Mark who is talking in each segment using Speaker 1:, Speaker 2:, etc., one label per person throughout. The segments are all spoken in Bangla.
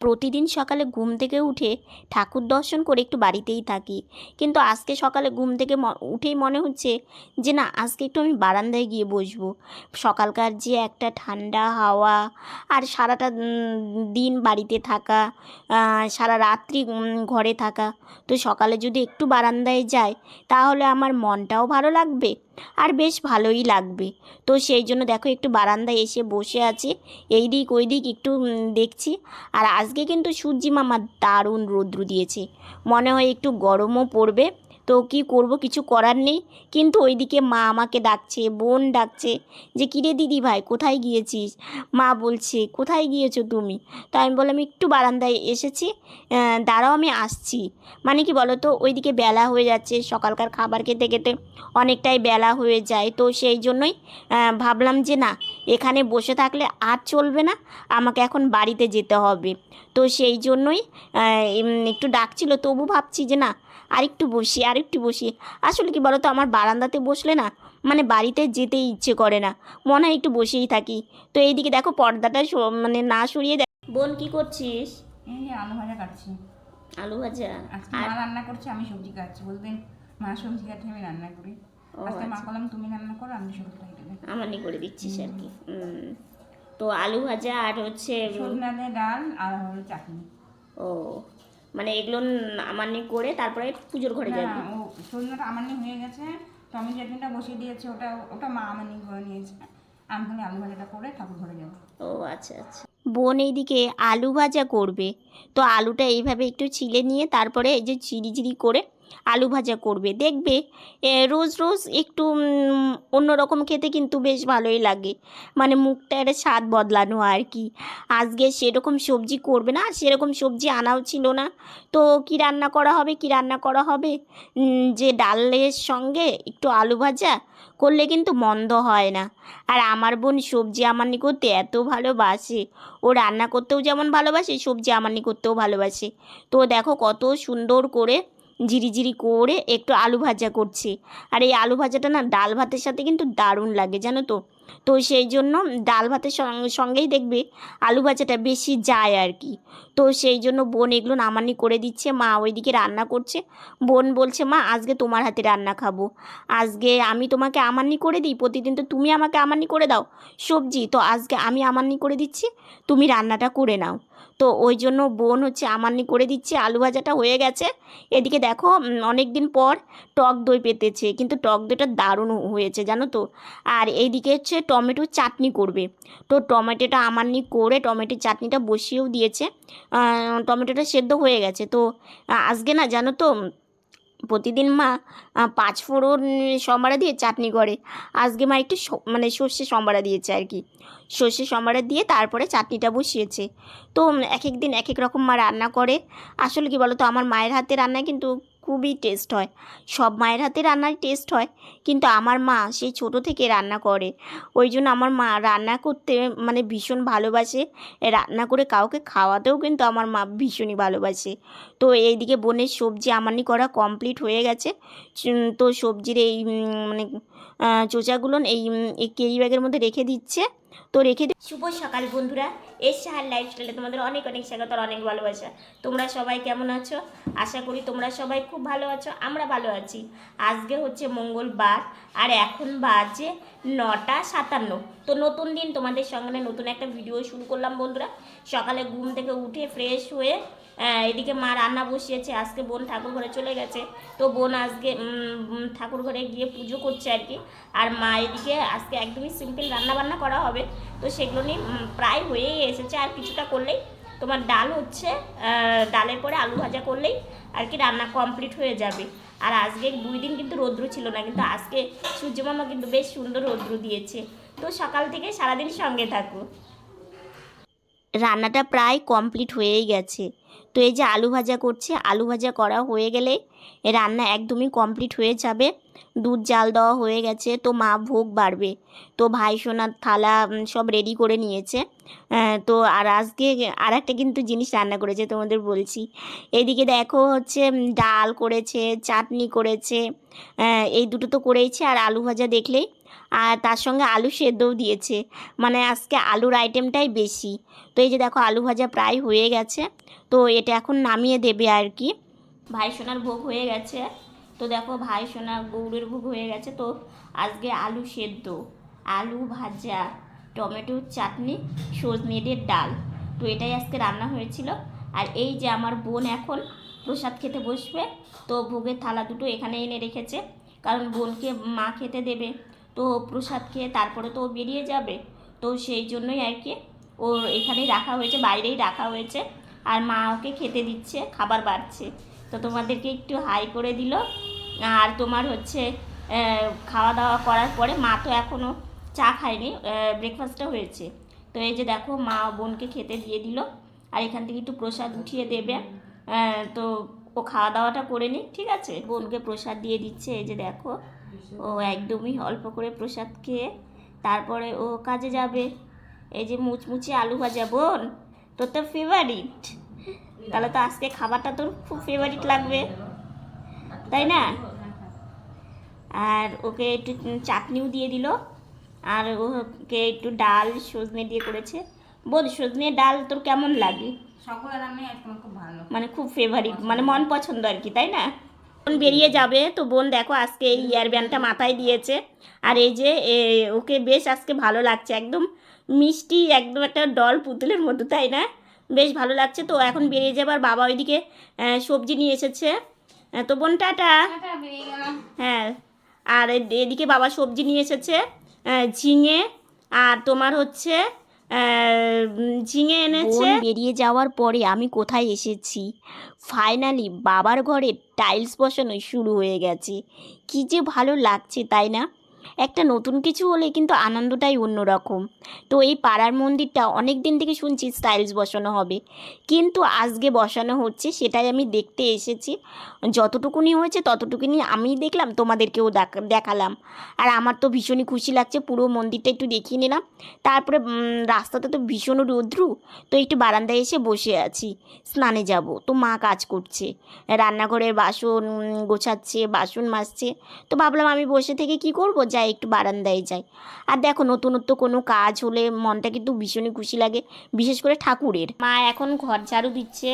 Speaker 1: প্রতিদিন সকালে ঘুম থেকে উঠে ঠাকুর দর্শন করে একটু বাড়িতেই থাকি। কিন্তু আজকে সকালে ঘুম থেকে উঠেই মনে হচ্ছে যে না, আজকে একটু আমি বারান্দায় গিয়ে বসবো। সকালকার যে একটা ঠান্ডা হাওয়া আর সারাটা দিন বাড়িতে থাকা সারা রাত্রি ঘরে থাকা। তো সকালে যদি একটু বারান্দায় যাই, তাহলে আমার মনটাও ভালো লাগবে। আর বেশ ভালোই লাগবে। তো সেই জন্য দেখো একটু বারান্দায় এসে বসে আছে। এই দিক ওই দিক একটু দেখছি। আর আজকে কিন্তু সূর্যি মামা দারুণ রৌদ্র দিয়েছে। মনে হয় একটু গরমও পড়বে। তো কি করব? কিছু করার নেই। কিন্তু ওইদিকে মা আমাকে ডাকছে, বোন ডাকছে যে, কিরে দিদি ভাই, কোথায় গিয়েছিস? মা বলছে, কোথায় গিয়েছো তুমি? তো আমি বললাম, একটু বারান্দায় এসেছি দাঁড়াও, আমি আসছি। মানে কি বলো তো ওইদিকে বেলা হয়ে যাচ্ছে, সকালকার খাবার খেতে খেতে অনেকটাই বেলা হয়ে যায়। তো সেই জন্যই ভাবলাম যে, না, এখানে বসে থাকলে আর চলবে না, আমাকে এখন বাড়িতে যেতে হবে। তো সেই জন্যই একটু ডাকছিল, তবু ভাবছি যে, না আরেকটু বসি আরেকটু বসি। আসলে কি বলো তো আমার বারান্দাতে বসলে না মানে বাড়িতে যেতেই ইচ্ছে করে না। মনে হয় একটু বসেই থাকি। তো এইদিকে দেখো পর্দাটা মানে না সরিয়ে দেখ বোন কি করছিস?
Speaker 2: এই যে আলু ভাজা কাটছি।
Speaker 1: আলু ভাজা?
Speaker 2: আজকে মা রান্না করছে আমি সবজি কাটছি। বলতেন মা সবজি কাটে আমি রান্না করি। আজকে মা
Speaker 1: আচ্ছা।
Speaker 2: তুমি রান্না করো আমি সবজি কাটে
Speaker 1: করে দিচ্ছিস আর কি। তো আলু ভাজা আর হচ্ছে
Speaker 2: সজনা ডাল আর হলো চাটনি।
Speaker 1: ও মানে এগুলো আমানি করে তারপরে পুজোর ঘরে যাবি।
Speaker 2: সজনাটা আমানি হয়ে গেছে। টমেটো চাটনিটা বসিয়ে দিয়েছে ওটা ওটা মা আমানি করে নিয়েছে। আমি খালি আলু ভাজাটা করে ঠাকুর ঘরে যাব।
Speaker 1: ও আচ্ছা আচ্ছা। বোন এইদিকে আলু ভাজা করবে। তো আলুটা এইভাবে একটু ছিলে নিয়ে তারপরে এই যে চিড়ি চিড়ি করে আলু ভাজা করবে। দেখবে রোজ রোজ একটু অন্যরকম খেতে কিন্তু বেশ ভালোই লাগে। মানে মুখটা একটা স্বাদ বদলানো আর কি। আজকে সেরকম সবজি করবে না সেরকম সবজি আনাও ছিল না। তো কি রান্না করা হবে, কি রান্না করা হবে? যে ডালের সঙ্গে একটু আলু ভাজা করলে কিন্তু মন্দ হয় না। আর আমার বোন সবজি আমানি করতে এত ভালোবাসে। ও রান্না করতেও যেমন ভালোবাসে, সবজি আমানি করতেও ভালোবাসে। তো দেখো কত সুন্দর করে ঝিরিঝিরি করে একটু আলু ভাজা করছে। আর এই আলু ভাজাটা না ডাল ভাতের সাথে কিন্তু দারুণ লাগে, জানো তো? তো সেই জন্য ডাল ভাতের সঙ্গে সঙ্গেই দেখবে আলু ভাজাটা বেশি যায় আর কি। তো সেই জন্য বোন এগুলো নামানি করে দিচ্ছে, মা ওইদিকে রান্না করছে। বোন বলছে, মা, আজকে তোমার হাতে রান্না খাব। আজকে আমি তোমাকে আমানি করে দিই, প্রতিদিন তো তুমি আমাকে আমানি করে দাও। সবজি, তো আজকে আমি আমানি করে দিচ্ছি, তুমি রান্নাটা করে নাও। তো ওই জন্য বোন হচ্ছে আমানি করে দিচ্ছে, আলু ভাজাটা হয়ে গেছে। এদিকে দেখো অনেক দিন পর টক দই পেতেছে, কিন্তু টক দইটা দারুণ হয়েছে জানো তো। আর এইদিকে হচ্ছে টমেটো চাটনি করবে। তো টমেটোটা আমানি করে টমেটোর চাটনিটা বসিয়েও দিয়েছে। টমেটোটা সেদ্ধ হয়ে গেছে। তো আজকে না, জানো তো প্রতিদিন মা পাঁচ ফোড়ন সম্বারা দিয়ে চাটনি করে। আজকে মা একটু মানে সর্ষে সম্বারা দিয়েছে আর কি। সর্ষে সম্বারা দিয়ে তারপরে চাটনিটা বসিয়েছে। তো এক এক দিন এক এক রকম মা রান্না করে। আসলে কি বলো তো আমার মায়ের হাতে রান্না কিন্তু খুবই টেস্ট হয়। সব মায়ের হাতে রান্নার টেস্ট হয়, কিন্তু আমার মা সেই ছোট থেকে রান্না করে। ওই জন্য আমার মা রান্না করতে মানে ভীষণ ভালোবাসে। রান্না করে কাউকে খাওয়াতেও কিন্তু আমার মা ভীষণই ভালোবাসে। তো এইদিকে বোনের সবজি আমানি করা কমপ্লিট হয়ে গেছে। তো সবজির এই মানে চোচাগুলো এই কেরি ব্যাগের মধ্যে রেখে দিচ্ছে। তো রেখে শুভ সকাল বন্ধুরা এর সাহার লাইফস্টাইলে তোমাদের অনেক অনেক স্বাগত আর অনেক ভালোবাসা। তোমরা সবাই কেমন আছো? আশা করি তোমরা সবাই খুব ভালো আছো, আমরা ভালো আছি। আজকে হচ্ছে মঙ্গলবার, আর এখন বাজে নটা সাতান্ন। তো নতুন দিন তোমাদের সঙ্গে নতুন একটা ভিডিও শুরু করলাম বন্ধুরা। সকালে ঘুম থেকে উঠে ফ্রেশ হয়ে এদিকে মা রান্না বসিয়েছে, আজকে বোন ঠাকুর ঘরে চলে গেছে। তো বোন আজকে ঠাকুর ঘরে গিয়ে পুজো করছে আর কি। আর মা এদিকে আজকে একদমই সিম্পল রান্না বান্না করা হবে। তো সেগুলো নিয়ে প্রায় হয়েই এসেছে আর কিছুটা করলেই। তোমার ডাল হচ্ছে ডালের পরে আলু ভাজা করলেই আর কি রান্না কমপ্লিট হয়ে যাবে। আর আজকে দুই দিন কিন্তু রৌদ্র ছিল না, কিন্তু আজকে সূর্য মামা কিন্তু বেশ সুন্দর রৌদ্র দিয়েছে। তো সকাল থেকে সারাদিন সঙ্গে থাকো। রান্নাটা প্রায় কমপ্লিট হয়েই গেছে। তো এই যে আলু ভাজা করছে, আলু ভাজা করা হয়ে গেলে রান্না একদমই কমপ্লিট হয়ে যাবে। দুধ জাল দেওয়া হয়ে গেছে, তো মা ভোগ বাড়বে। তো ভাই সোনার থালা সব রেডি করে নিয়েছে। তো আর আজকে আর একটা কিন্তু জিনিস রান্না করেছে তোমাদের বলছি। এদিকে দেখো হচ্ছে ডাল করেছে, চাটনি করেছে এই দুটো তো করেইছে, আর আলু ভাজা দেখলেই। আর তার সঙ্গে আলু সেদ্ধও দিয়েছে। মানে আজকে আলুর আইটেমটাই বেশি। তো এই যে দেখো, আলু ভাজা প্রায় হয়ে গেছে। তো এটা এখন নামিয়ে দেবে আর কি। ভাই সোনার ভোগ হয়ে গেছে। তো দেখো ভাই সোনা গৌরের ভোগ হয়ে গেছে। তো আজকে আলু সেদ্ধ। আলু ভাজা টমেটোর চাটনি সজনেদের ডাল। তো এটাই আজকে রান্না হয়েছিল। আর এই যে আমার বোন এখন প্রসাদ খেতে বসবে, তো ভোগের থালা দুটো এখানে এনে রেখেছে। কারণ বোনকে মা খেতে দেবে। তো প্রসাদ খেয়ে তারপরে তো ও বেরিয়ে যাবে। তো সেই জন্যই আর কি ওর এখানেই রাখা হয়েছে, বাইরেই রাখা হয়েছে। আর মা ওকে খেতে দিচ্ছে, খাবার বাড়ছে। তো তোমাদেরকে একটু হাই করে দিল। আর তোমার হচ্ছে খাওয়া দাওয়া করার পরে মা তো এখনও চা খায়নি ব্রেকফাস্টটা হয়েছে। তো এই যে দেখো, মা বোনকে খেতে দিয়ে দিল। আর এখান থেকে একটু প্রসাদ উঠিয়ে দেবে। তো ও খাওয়া দাওয়াটা করে নিক, ঠিক আছে? বোনকে প্রসাদ দিয়ে দিচ্ছে, এই যে দেখো, ও একদমই অল্প করে প্রসাদ খেয়ে তারপরে ও কাজে যাবে। এই যে মুচমুচে আলু ভাজা, বোন, তোর তো ফেভারিট তাহলে তো আজকে খাবারটা তোর খুব ফেভারিট লাগবে তাই না? আর ওকে একটু চাটনিও দিয়ে দিল আর ওকে একটু ডাল সজনে দিয়ে করেছে। বল সজনে ডাল তোর কেমন লাগে? মানে খুব ফেভারিট মানে মন পছন্দ আর কি তাই না? বোন বেরিয়ে যাবে তো বোন দেখো আজকে এই ইয়ার ব্যান্ডটা মাথায় দিয়েছে। আর এই যে ওকে বেশ আজকে ভালো লাগছে একদম মিষ্টি একদম একটা ডল পুতুলের মতো তাই না? বেশ ভালো লাগছে তো এখন বেরিয়ে যাবার বাবা ওইদিকে সবজি নিয়ে এসেছে। তো বোন টাটা। হ্যাঁ আর এদিকে বাবা সবজি নিয়ে এসেছে ঝিঙে আর তোমার হচ্ছে ঝিঙে এনেছে। বেরিয়ে যাওয়ার পরে আমি কোথায় এসেছি? ফাইনালি বাবার ঘরে টাইলস বসানো শুরু হয়ে গেছে। কি যে ভালো লাগছে তাই না? একটা নতুন কিছু হলে কিন্তু আনন্দটাই অন্যরকম। তো এই পাড়ার মন্দিরটা অনেক দিন থেকে শুনছি স্টাইলস বসানো হবে। কিন্তু আজকে বসানো হচ্ছে সেটাই আমি দেখতে এসেছি। যতটুকুনি হয়েছে ততটুকুনি আমি দেখলাম, তোমাদেরকেও দেখ- দেখালাম। আর আমার তো ভীষণই খুশি লাগছে, পুরো মন্দিরটা একটু দেখিয়ে নিলাম। তারপরে রাস্তাতে তো ভীষণ রৌদ্রু, তো একটু বারান্দায় এসে বসে আছি, স্নানে যাব। তো মা কাজ করছে, রান্নাঘরের বাসন গোছাচ্ছে, বাসন মাজছে। তো ভাবলাম আমি বসে থেকে কি করব? যাই একটু বারান্দায় যাই আর দেখো, নতুনত্ব কোনো কাজ হলে মনটা কিন্তু ভীষণই খুশি লাগে, বিশেষ করে ঠাকুরের। মা এখন ঘর ঝাড়ু দিচ্ছে,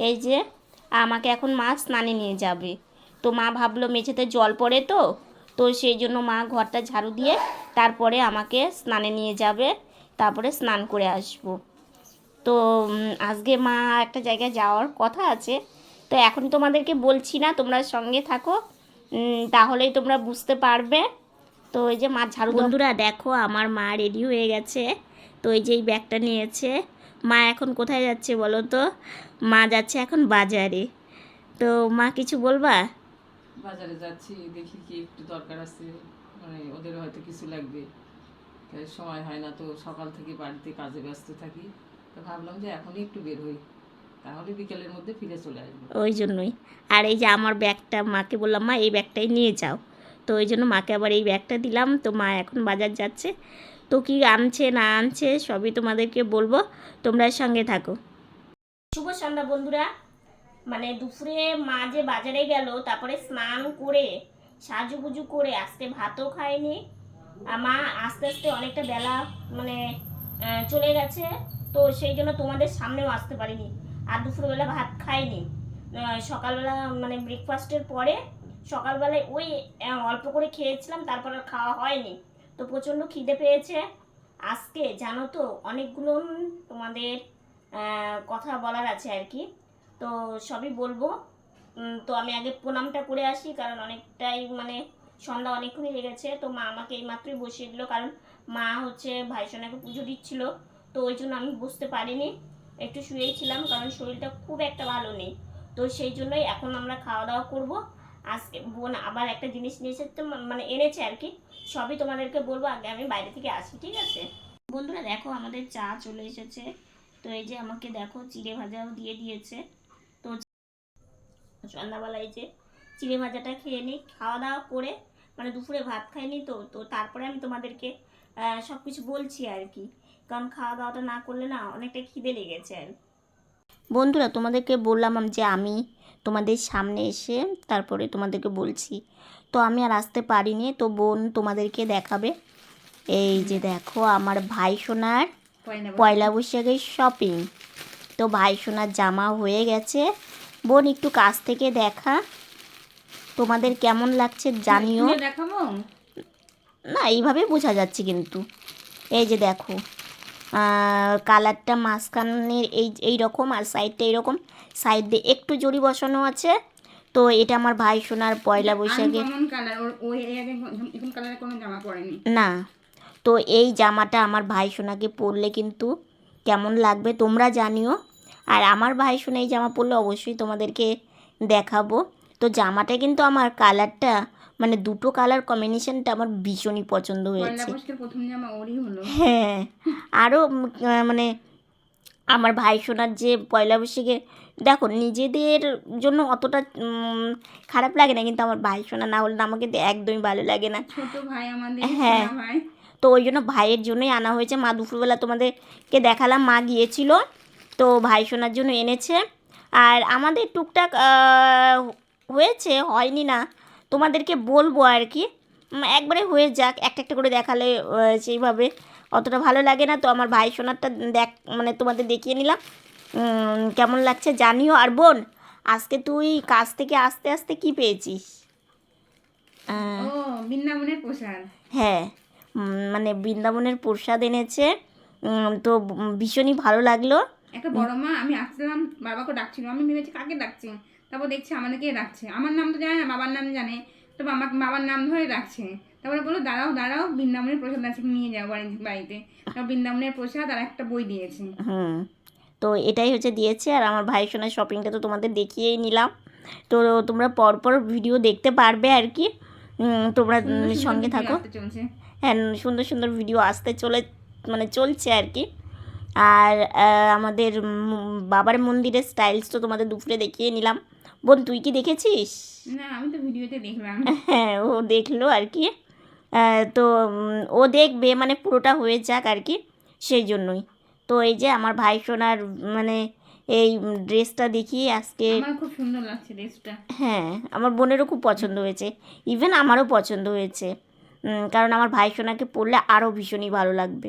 Speaker 1: এই যে আমাকে এখন মা স্নানে নিয়ে যাবে। তো মা ভাবলো মেঝেতে জল পড়ে তো তো সেই জন্য মা ঘরটা ঝাড়ু দিয়ে তারপরে আমাকে স্নানে নিয়ে যাবে, তারপরে স্নান করে আসব। তো আজকে মা একটা জায়গায় যাওয়ার কথা আছে, তো এখন তোমাদেরকে বলছি না, তোমরা সঙ্গে থাকো তাহলেই তোমরা বুঝতে পারবে। তো এই যে মা ঝাড়ু বন্ধুরা দেখো আমার মা রেডি হয়ে গেছে। তো এই যে এই ব্যাগটা নিয়েছে। মা এখন কোথায় যাচ্ছে বলো তো? মা যাচ্ছে এখন বাজারে। তো মা কিছু বলবা?
Speaker 3: বাজারে যাচ্ছি দেখি কি একটু দরকার আছে। মানে ওদের হয়তো কিছু লাগবে। তাই সময় হয় না তো সকাল থেকে বাড়িতে কাজে ব্যস্ত থাকি। তো ভাবলাম যে এখনই একটু বের হই। তাহলে বিকেলের মধ্যে ফিরে চলে আসব।
Speaker 1: ওই জন্যই। আর এই যে আমার ব্যাগটা মাকে বললাম মা এই ব্যাগটাই নিয়ে যাও। তো ওই জন্য মাকে আবার এই ব্যাগটা দিলাম। তো মা এখন বাজার যাচ্ছে। তো কি আনছে না আনছে সবই তোমাদেরকে বলব। তোমরা সঙ্গে থাকো। শুভ সন্ধ্যা বন্ধুরা। মানে দুপুরে মা যে বাজারে গেল তারপরে স্নান করে সাজুগুজু করে আজকে ভাতও খায়নি। আর মা আস্তে আস্তে অনেকটা বেলা মানে চলে গেছে। তো সেই জন্য তোমাদের সামনেও আসতে পারিনি। আর দুপুরবেলা ভাত আহ, সকালবেলা মানে ব্রেকফাস্টের পরে সকালবেলায় ওই অল্প করে খেয়েছিলাম, তারপর আর খাওয়া হয়নি। তো প্রচণ্ড খিদে পেয়েছে। আজকে জানো তো, অনেকগুলো তোমাদের কথা বলার আছে আর কি। তো সবই বলব। তো আমি আগে প্রণামটা করে আসি, কারণ অনেকটাই মানে সন্ধ্যা অনেকক্ষণই লেগেছে। তো মা আমাকে এইমাত্রই বসিয়ে দিল, কারণ মা হচ্ছে ভাইসোনাকে পুজো দিচ্ছিল। তো ওই জন্য আমি বুঝতে পারিনি। একটু শুয়েই ছিলাম, কারণ শরীরটা খুব একটা ভালো নেই। তো সেই জন্যই এখন আমরা খাওয়া দাওয়া করব। আজকে বোন আবার একটা জিনিস নিয়ে এসেছে তো মানে এনেছে আর কি। সবই তোমাদেরকে বলব, আগে আমি বাইরে থেকে আসি, ঠিক আছে? বন্ধুরা দেখো আমাদের চা চলে এসেছে। তো এই যে আমাকে দেখো চিড়ে ভাজাও দিয়ে দিয়েছে। তো সন্ধ্যাবেলায় যে চিড়ে ভাজাটা খেয়ে নিই, খাওয়া দাওয়া করে মানে দুপুরে ভাত খাইনি তো তো তারপরে আমি তোমাদেরকে সব কিছু বলছি আর কি। কারণ খাওয়া দাওয়াটা না করলে না অনেকটা খিদে লেগেছে আর বন্ধুরা তোমাদেরকে বললাম যে আমি তোমাদের সামনে এসে তারপরে তোমাদেরকে বলছি। তো আমি আর আসতে পারিনি তো বোন তোমাদেরকে দেখাবে। এই যে দেখো আমার ভাই সোনার
Speaker 2: পয়লা
Speaker 1: বৈশাখের শপিং তো ভাই সোনার জামা হয়ে গেছে। বোন একটু কাছ থেকে দেখা। তোমাদের কেমন লাগছে জানিও। না এইভাবেই বোঝা যাচ্ছে কিন্তু। এই যে দেখো কালারটা মাঝখানের এই এই রকম আর সাইডটা এইরকম সাইড দিয়ে একটু জড়ি বসানো আছে। তো এটা আমার ভাই সোনার পয়লা বৈশাখে না। তো এই জামাটা আমার ভাই সোনাকে পরলে কিন্তু কেমন লাগবে তোমরা জানিও। আর আমার ভাই সোনা এই জামা পরলে অবশ্যই তোমাদেরকে দেখাবো। তো জামাটা কিন্তু আমার কালারটা মানে দুটো কালার কম্বিনেশনটা আমার ভীষণই পছন্দ হয়েছে। হ্যাঁ আরও মানে আমার ভাই সোনার যে পয়লা বৈশাখে দেখো নিজেদের জন্য অতটা খারাপ লাগে না কিন্তু আমার ভাই সোনা না হলে আমাকে একদমই ভালো লাগে না। হ্যাঁ। তো ওই জন্য ভাইয়ের জন্যই আনা হয়েছে। মা দুপুরবেলা তোমাদেরকে দেখালাম মা গিয়েছিল তো ভাই সোনার জন্য এনেছে। আর আমাদের টুকটাক হয়েছে হয়নি না। তোমাদেরকে বলব আর কি। একবারে হয়ে যাক একটা একটা করে দেখালে সেইভাবে অতটা ভালো লাগে না। তো আমার ভাই সোনারটা দেখ মানে তোমাদের দেখিয়ে নিলাম। কেমন লাগছে জানিও। আর বোন আজকে তুই কাজ থেকে আসতে আসতে কি পেয়েছিস?
Speaker 2: বৃন্দাবনের প্রসাদ।
Speaker 1: হ্যাঁ মানে বৃন্দাবনের প্রসাদ এনেছে। তো ভীষণই ভালো লাগল।
Speaker 2: একটা বড় মা আমি আসলাম বাবাকে ডাকছিল আমি ভেবেছি কাকে ডাকছি? তারপর দেখছি আমাদেরকে ডাকছে? আমার নাম তো জানে না বাবার নাম জানে। তো আমার বাবার নাম ধরে ডাকছে। তারপরে বলল দাঁড়াও দাঁড়াও বৃন্দাবনের প্রসাদ আছে নিয়ে যাও বাড়ি বাড়িতে। তারপর বৃন্দাবনের প্রসাদ আর একটা বই দিয়েছে।
Speaker 1: হুম তো এটাই হচ্ছে দিয়েছে। আর আমার ভাই সোনার শপিংটা তো তোমাদের দেখিয়েই নিলাম। তো তোমরা পরপর ভিডিও দেখতে পারবে আর কি। তোমরা সঙ্গে থাকো। হ্যাঁ সুন্দর সুন্দর ভিডিও আসতে চলে মানে চলছে আর কি। আর আমাদের বাবার মন্দিরের স্টাইলস তো তোমাদের দুপুরে দেখিয়ে নিলাম। বোন তুই কি দেখেছিস?
Speaker 2: না আমি তো ভিডিওতে দেখলাম।
Speaker 1: হ্যাঁ ও দেখল আর কি। তো ও দেখবে মানে পুরোটা হয়ে যাক আর কি সেই জন্যই। তো এই যে আমার ভাই সোনার মানে এই ড্রেসটা দেখিয়ে আজকে
Speaker 2: আমার খুব সুন্দর লাগছে ড্রেসটা।
Speaker 1: হ্যাঁ আমার বোনেরও খুব পছন্দ হয়েছে। ইভেন আমারও পছন্দ হয়েছে। কারণ আমার ভাই সোনাকে পরলে আরও ভীষণই ভালো লাগবে।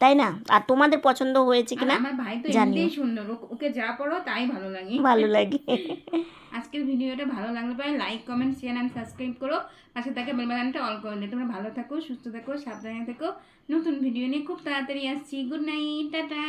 Speaker 1: তাই না? আর তোমাদের পছন্দ হয়েছে কিনা?
Speaker 2: আমার ভাই তো এমনিতেই সুন্দর। ওকে যা পড়ো তাই ভালো লাগে।
Speaker 1: ভালো লাগে।
Speaker 2: আজকের ভিডিওটা ভালো লাগলে পারে like comment share and subscribe করো। পাশে থাকে বেল বাটনটা অল করে দিও তোমরা ভালো থাকো সুস্থ থাকো সাবধানে থাকো। নতুন ভিডিও নিয়ে খুব তাড়াতাড়ি আসছি। Good night tata.